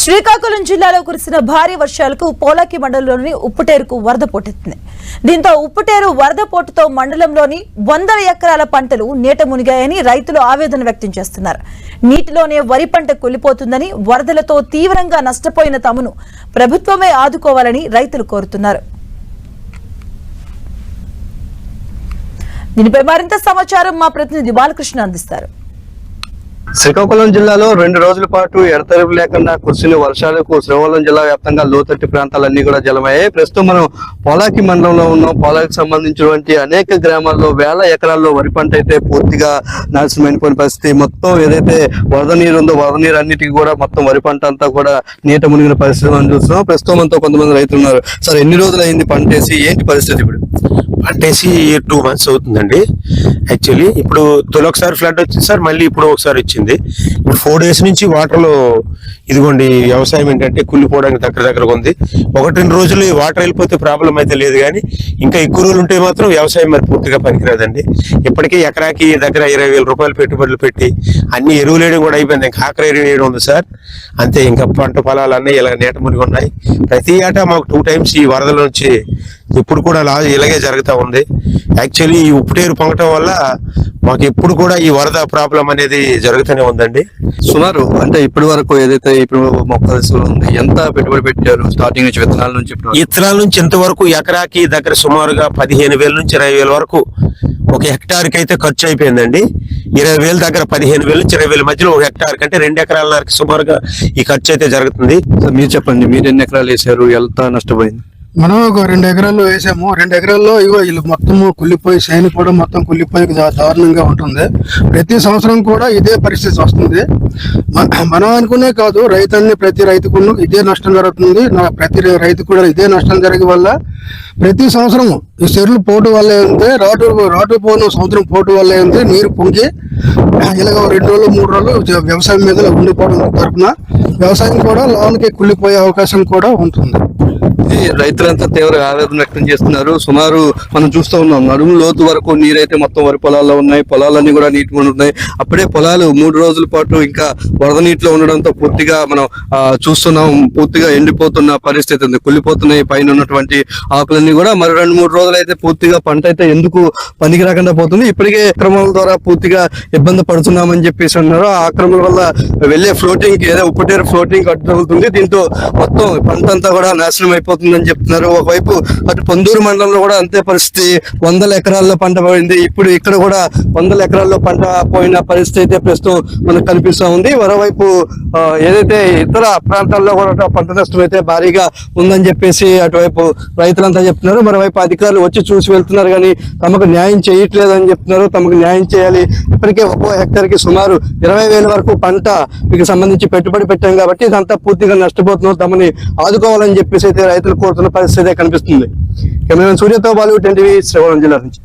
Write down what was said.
శ్రీకాకుళం జిల్లాలో కురిసిన భారీ వర్షాలకు పోలాకి మండలంలోని ఉప్పుటేరుకు వరద పోటెత్తింది. దీంతో ఉప్పుటేరు వరద పోటుతో మండలంలోని వందల ఎకరాల పంటలు నీట మునిగాయని రైతులు ఆవేదన వ్యక్తం చేస్తున్నారు. నీటిలోనే వరి పంట కులిపోతుందని వరదలతో తీవ్రంగా నష్టపోయిన తమను ప్రభుత్వమే ఆదుకోవాలని రైతులు కోరుతున్నారు. దీనిపై మరింత సమాచారం మా ప్రతినిధి బాలకృష్ణ అందిస్తారు. శ్రీకాకుళం జిల్లాలో రెండు రోజుల పాటు ఎడతెరపు లేకుండా కురిసిన వర్షాలకు శ్రీకాకుళం జిల్లా వ్యాప్తంగా లోతట్టు ప్రాంతాలన్నీ కూడా జలమయ్యాయి. ప్రస్తుతం మనం పోలాకి మండలంలో ఉన్నాం. పోలాకి సంబంధించినటువంటి అనేక గ్రామాల్లో వేల ఎకరాల్లో వరి పంట అయితే పూర్తిగా నాశనమైనటువంటి పరిస్థితి. మొత్తం ఏదైతే వరద నీరు ఉందో వరద నీరు అన్నిటికీ కూడా మొత్తం వరి పంట అంతా కూడా నీట మునిగిన పరిస్థితి మనం చూస్తున్నాం. ప్రస్తుతం అంతా కొంతమంది రైతులు ఉన్నారు. సార్ ఎన్ని రోజులు అయింది పంట వేసి? ఏంటి పరిస్థితి ఇప్పుడు? పంటేసి టూ మంత్స్ అవుతుందండి. యాక్చువల్లీ ఇప్పుడు తొలి ఒకసారి ఫ్లడ్ వచ్చింది సార్ మళ్ళీ ఇప్పుడు ఒకసారి వచ్చింది. ఇప్పుడు ఫోర్ డేస్ నుంచి వాటర్లో ఇదిగోండి వ్యవసాయం ఏంటంటే కుళ్ళిపోవడానికి దగ్గర దగ్గరగా ఉంది. ఒకటి రెండు రోజులు ఈ వాటర్ వెళ్ళిపోతే ప్రాబ్లం అయితే లేదు కానీ ఇంకా ఎక్కువ రోజులు ఉంటే మాత్రం వ్యవసాయం మరి పూర్తిగా పనికిరాదండి. ఇప్పటికే ఎకరాకి దగ్గర ఇరవై వేల రూపాయలు పెట్టుబడులు పెట్టి అన్ని ఎరువులు వేయడం కూడా అయిపోయింది. ఇంకా ఆఖరి ఎరువు వేయడం ఉంది సార్. అంతే ఇంకా పంట పొలాలు అన్నీ ఇలా నీట మునిగి ఉన్నాయి. ప్రతి ఏటా మాకు టూ టైమ్స్ ఈ వరదల నుంచి ఇప్పుడు కూడా లా ఇలాగే జరుగుతూ ఉంది. యాక్చువల్లీ ఈ ఉప్పుటేరు పొంగటం వల్ల మాకు ఎప్పుడు కూడా ఈ వరద ప్రాబ్లం అనేది జరుగుతూనే ఉందండి. సుమారు అంటే ఇప్పటి వరకు ఏదైతే ఇప్పుడు మొక్క దశలో ఉంది ఎంత పెట్టుబడి పెట్టారు? స్టార్టింగ్ నుంచి విత్తనాల నుంచి? ఇత్తనాల నుంచి ఇంతవరకు ఎకరాకి దగ్గర సుమారుగా పదిహేను వేల నుంచి ఇరవై వేల వరకు ఒక హెక్టార్కి అయితే ఖర్చు అయిపోయిందండి. ఇరవై వేల దగ్గర పదిహేను వేల నుంచి ఇరవై వేల మధ్యలో ఒక హెక్టార్ కంటే రెండు ఎకరాలన్నరకి సుమారుగా ఈ ఖర్చు అయితే జరుగుతుంది. మీరు చెప్పండి మీరు ఎన్ని ఎకరాలు వేసారు ఎంత నష్టపోయింది? మనం ఒక రెండు ఎకరాల్లో వేసాము. రెండు ఎకరాల్లో ఇగో వీళ్ళు మొత్తము కుళ్ళిపోయి శైని కూడా మొత్తం కుళ్ళిపోయి దారుణంగా ఉంటుంది. ప్రతి సంవత్సరం కూడా ఇదే పరిస్థితి వస్తుంది. మనం అనుకునే కాదు రైతాన్ని ప్రతి రైతుకును ఇదే నష్టం జరుగుతుంది. నా ప్రతి రైతు కూడా ఇదే నష్టం జరిగే వల్ల ప్రతి సంవత్సరం ఈ చెరువులు పోటు వల్ల ఏంటంటే రాటు రాటు పోను సంవత్సరం పోటు వల్ల ఏంటంటే నీరు పొంగి ఇలాగ రెండు రోజులు మూడు రోజులు వ్యవసాయం మీద ఉండిపోవడం తరఫున వ్యవసాయం కూడా లోనికి కుళ్ళిపోయే అవకాశం కూడా ఉంటుంది. ఈ రైతులంతా తీవ్ర ఆవేదన వ్యక్తం చేస్తున్నారు. సుమారు మనం చూస్తూ ఉన్నాం నడుము లోతు వరకు నీరైతే మొత్తం వరి పొలాల్లో ఉన్నాయి. పొలాలన్నీ కూడా నీటి ఉన్నాయి. అప్పుడే పొలాలు మూడు రోజుల పాటు ఇంకా వరద నీటిలో ఉండడంతో పూర్తిగా మనం చూస్తున్నాం. పూర్తిగా ఎండిపోతున్న పరిస్థితి ఉంది. కుళ్ళిపోతున్నాయి. పైన ఉన్నటువంటి ఆకులన్నీ కూడా మరి రెండు మూడు రోజులు అయితే పూర్తిగా పంట అయితే ఎందుకు పనికి రాకుండా పోతుంది? ఇప్పటికే అక్రమాల ద్వారా పూర్తిగా ఇబ్బంది పడుతున్నామని చెప్పేసి అన్నారు. ఆ అక్రమాల వల్ల వెళ్ళే ఫ్లోటింగ్ ఏదో ఉప్పటేరు ఫ్లోటింగ్ అడ్డు తగులుతుంది దీంతో మొత్తం పంట అంతా కూడా నాశనం అవుతుందని చెప్తున్నారు. ఒకవైపు అటు పొందూరు మండలంలో కూడా అంతే పరిస్థితి. వందల ఎకరాల్లో పంట పోయింది ఇప్పుడు ఇక్కడ కూడా వందల ఎకరాల్లో పంట పోయిన పరిస్థితి అయితే ప్రస్తుతం మనకు కనిపిస్తూ ఉంది. మరోవైపు ఏదైతే ఇతర ప్రాంతాల్లో కూడా పంట నష్టం అయితే భారీగా ఉందని చెప్పేసి అటువైపు రైతులంతా చెప్తున్నారు. మరోవైపు అధికారులు వచ్చి చూసి వెళ్తున్నారు కానీ తమకు న్యాయం చేయట్లేదని చెప్తున్నారు. తమకు న్యాయం చేయాలి. ఇప్పటికే ఒక్కో హెక్టర్కి సుమారు ఇరవై వేల వరకు పంట మీకు సంబంధించి పెట్టుబడి పెట్టాం కాబట్టి ఇదంతా పూర్తిగా నష్టపోతున్నాం. తమని ఆదుకోవాలని చెప్పేసి అయితే రైతు కోరుతున్న పరిస్థితి కనిపిస్తుంది. కెమెరామెన్ సూర్యతో బాలు టెన్ టీవీ శ్రీకాకుళం జిల్లా నుంచి.